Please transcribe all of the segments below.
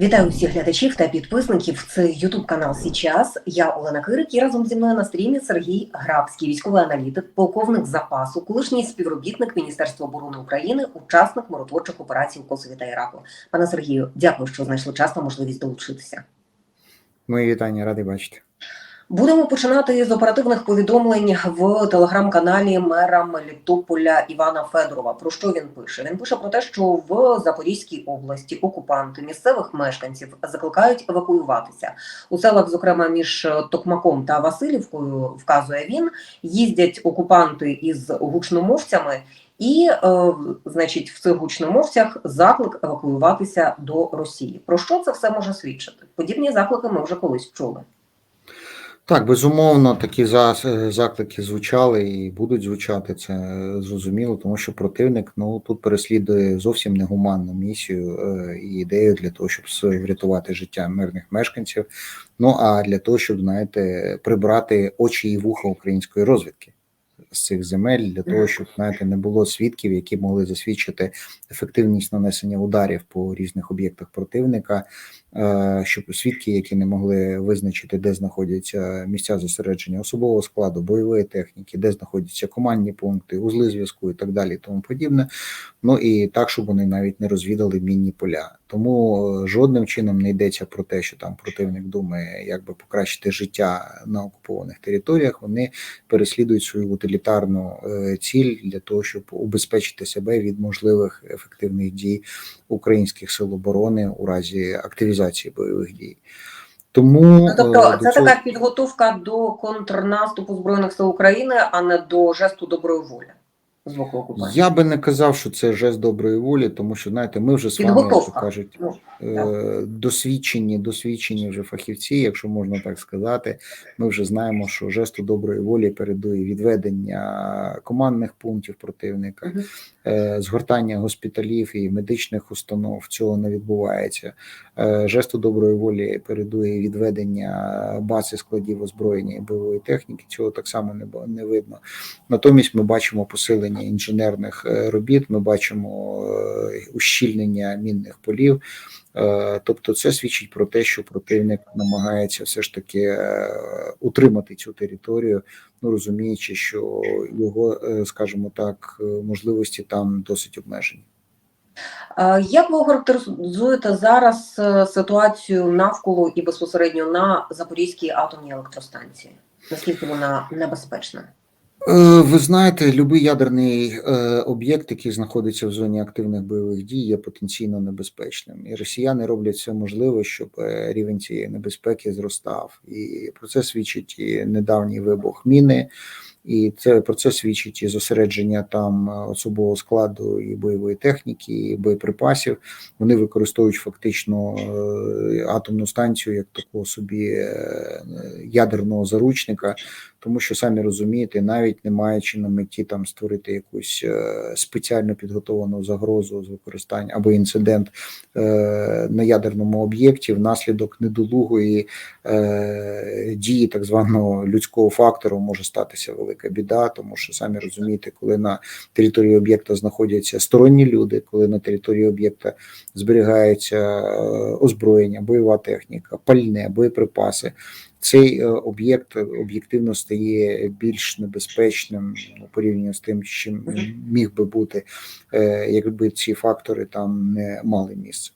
Вітаю всіх глядачів та підписників. Це Ютуб канал Січас. Я Олена Кирик і разом зі мною на стрімі Сергій Грабський, військовий аналітик, полковник запасу, колишній співробітник Міністерства оборони України, учасник миротворчих операцій у Косові та Іраку. Пане Сергію, дякую, що знайшли час та можливість долучитися. Мої вітання, радий бачити. Будемо починати з оперативних повідомлень в телеграм-каналі мера Мелітополя Івана Федорова. Про що він пише? Він пише про те, що в Запорізькій області окупанти місцевих мешканців закликають евакуюватися у селах, зокрема між Токмаком та Васильівкою, вказує він. Їздять окупанти із гучномовцями. І, е, значить, в цих гучномовцях заклик евакуюватися до Росії. Про що це все може свідчити? Подібні заклики ми вже колись чули. Так, безумовно, такі заклики звучали і будуть звучати. Це зрозуміло, тому що противник ну тут переслідує зовсім негуманну місію е, і ідею для того, щоб врятувати життя мирних мешканців. Ну а для того, щоб знаєте, прибрати очі і вуха української розвідки з цих земель, для того, щоб знаєте, не було свідків, які могли засвідчити ефективність нанесення ударів по різних об'єктах противника. Е, щоб свідки, які не могли визначити, де знаходяться місця зосередження особового складу, бойової техніки, де знаходяться командні пункти, узли зв'язку і так далі, тому подібне. Ну і так, щоб вони навіть не розвідали мінні поля. Тому е, жодним чином не йдеться про те, що там противник думає, як би покращити життя на окупованих територіях. Вони переслідують свою утилітарну е, ціль для того, щоб убезпечити себе від можливих ефективних дій українських сил оборони у разі активізації бойових дій. Тому Ну, тобто, е, це цього- така підготовка до контрнаступу збройних сил України, а не до жесту доброї волі з боку окупантів. я би не казав, що це жест доброї волі, тому що знаєте, ми вже з вами, Підготовка. кажуть, Ну, е, досвідчені, досвідчені вже фахівці, якщо можна так сказати. Ми вже знаємо, що жесту доброї волі передує відведення командних пунктів противника, е, згортання госпіталів і медичних установ. Цього не відбувається. Е, Жесту доброї волі передує відведення бази складів озброєння і бойової техніки. Цього так само не не видно. Натомість ми бачимо посилення інженерних е, робіт. Ми бачимо е, ущільнення мінних полів. Е, Тобто, це свідчить про те, що противник намагається все ж таки утримати цю територію, ну розуміючи, що його, скажімо так, можливості там досить обмежені. Як ви охарактеризуєте зараз ситуацію навколо і безпосередньо на Запорізькій атомній електростанції? Наскільки вона небезпечна? Е, Ви знаєте, будь-який ядерний е, об'єкт, який знаходиться в зоні активних бойових дій, є потенційно небезпечним, і росіяни роблять все можливе, щоб е, рівень цієї небезпеки зростав. І про це свідчить і недавній вибух міни, і це про це свідчить і зосередження там е, особового складу і бойової техніки, і боєприпасів. Вони використовують фактично е, атомну станцію як такого собі е, ядерного заручника тому що самі розумієте, навіть не маючи на меті там створити якусь спеціально підготовану загрозу з використання або інцидент на ядерному об'єкті внаслідок недолугої дії так званого людського фактору може статися велика біда, тому що самі розумієте, коли на території об'єкта знаходяться сторонні люди, коли на території об'єкта зберігається е, озброєння, бойова техніка, пальне, боєприпаси цей е, об'єкт об'єктивно стає більш небезпечним ну, порівняно з тим, чим міг би бути, е, якби ці фактори там не мали місце.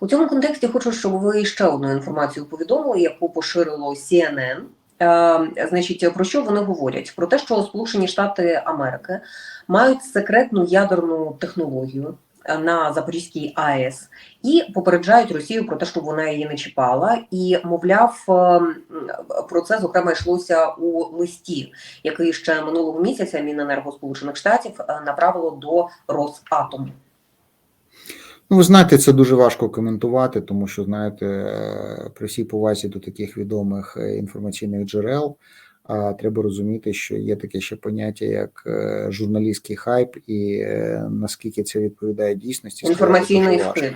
У цьому контексті хочу, щоб ви ще одну інформацію повідомили, яку поширило CNN. Е, значить, про що вони говорять? Про те, що Сполучені Штати Америки мають секретну ядерну технологію е, на Запорізькій АЕС і попереджають Росію про те, щоб вона її не чіпала. І, мовляв, е, про це зокрема йшлося у листі, який ще минулого місяця Міненерго Сполучених Штатів направило до Росатому. Ну, ви знаєте, це дуже важко коментувати, тому що знаєте, е, при всій повазі до таких відомих е, інформаційних джерел. А треба розуміти, що є таке ще поняття, як е, журналістський хайп, і наскільки це відповідає дійсності, Інформаційний вкид.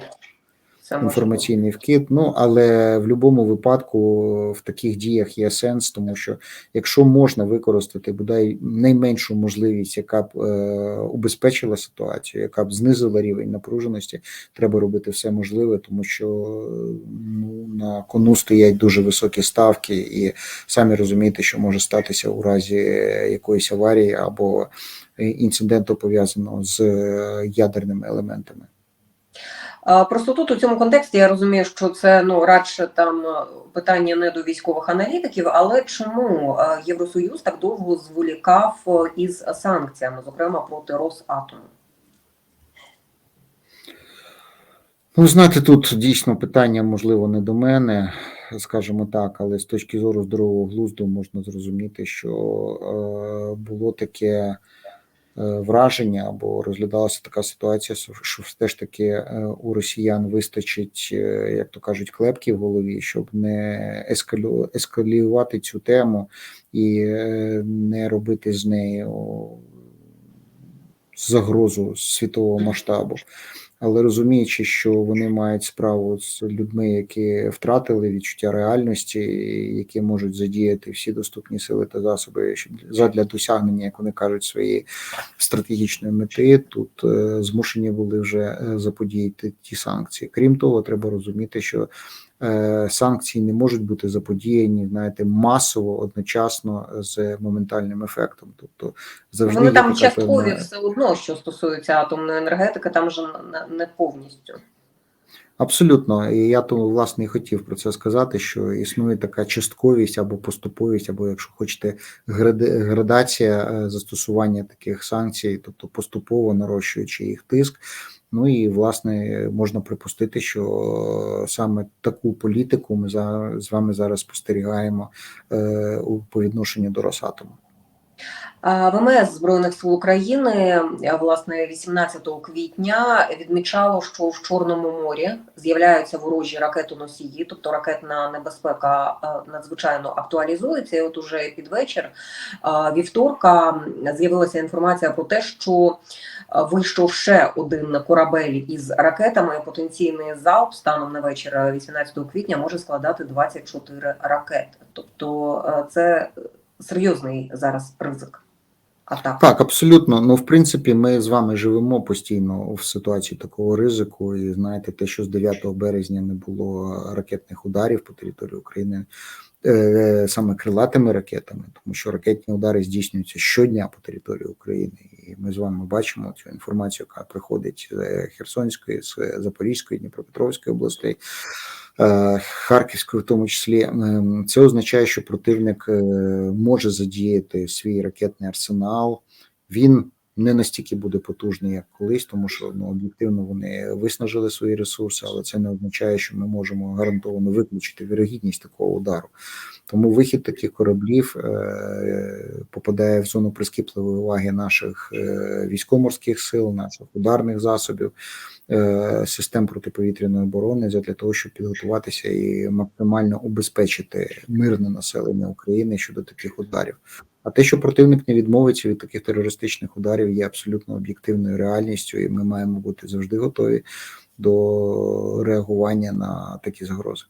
Це інформаційний вкид. Ну але в будь-якому випадку в таких діях є сенс, тому що якщо можна використати бодай найменшу можливість, яка б е, убезпечила ситуацію, яка б знизила рівень напруженості, треба робити все можливе, тому що ну на кону стоять дуже високі ставки, і самі розумієте, що може статися у разі якоїсь аварії або інциденту пов'язаного з е, ядерними елементами. Просто тут у цьому контексті я розумію, що це ну радше там е, питання не до військових аналітиків, але чому е, Євросоюз так довго зволікав е, із санкціями, зокрема проти Росатому? Ну, знаєте, тут дійсно питання, можливо, не до мене, скажімо так, але з точки зору здорового глузду можна зрозуміти, що було таке враження або розглядалася така ситуація, що все ж таки е, у росіян вистачить, е, як то кажуть, клепки в голові, щоб не ескалю, ескалювати цю тему і е, не робити з нею загрозу світового масштабу але розуміючи, що вони мають справу з людьми, які втратили відчуття реальності, які можуть задіяти всі доступні сили та засоби задля досягнення, як вони кажуть, своєї стратегічної мети, тут е, змушені були вже е, заподіяти ті санкції. Крім того, треба розуміти, що санкції не можуть бути заподіяні, знаєте, масово одночасно з моментальним ефектом. Тобто завжди Вони там часткові певна- все одно, що стосується атомної енергетики, там же не- повністю. Абсолютно, і я то власне і хотів про це сказати, що існує така частковість або поступовість, або якщо хочете, градація е, застосування таких санкцій, тобто поступово нарощуючи їх тиск. Ну і власне можна припустити, що саме таку політику ми за з вами зараз спостерігаємо е, по відношенню до Росатому. ВМС Збройних сил України власне 18 квітня відмічало, що в Чорному морі з'являються ворожі ракетоносії, тобто ракетна небезпека надзвичайно актуалізується. І от уже під вечір вівторка з'явилася інформація про те, що вийшов ще один корабель із ракетами. Потенційний залп станом на вечір 18 квітня може складати 24 ракети. Тобто це серйозний зараз ризик. Атак. Так, абсолютно. Ну, в принципі, ми з вами живемо постійно в ситуації такого ризику. І знаєте, те, що з 9 березня не було ракетних ударів по території України, е, саме крилатими ракетами, тому що ракетні удари здійснюються щодня по території України. І ми з вами бачимо цю інформацію, яка приходить з Херсонської, з Запорізької, Дніпропетровської областей. Е, Харківської, в тому числі, Ем, це означає, що противник е, може задіяти свій ракетний арсенал. Він не настільки буде потужний, як колись, тому що ну, об'єктивно вони виснажили свої ресурси, але це не означає, що ми можемо гарантовано виключити вірогідність такого удару. Тому вихід таких кораблів е, попадає в зону прискіпливої уваги наших е, військово-морських сил, наших ударних засобів, е, систем протиповітряної оборони для того, щоб підготуватися і максимально убезпечити мирне населення України щодо таких ударів. А те, що противник не відмовиться від таких терористичних ударів, є абсолютно об'єктивною реальністю, і ми маємо бути завжди готові до реагування на такі загрози.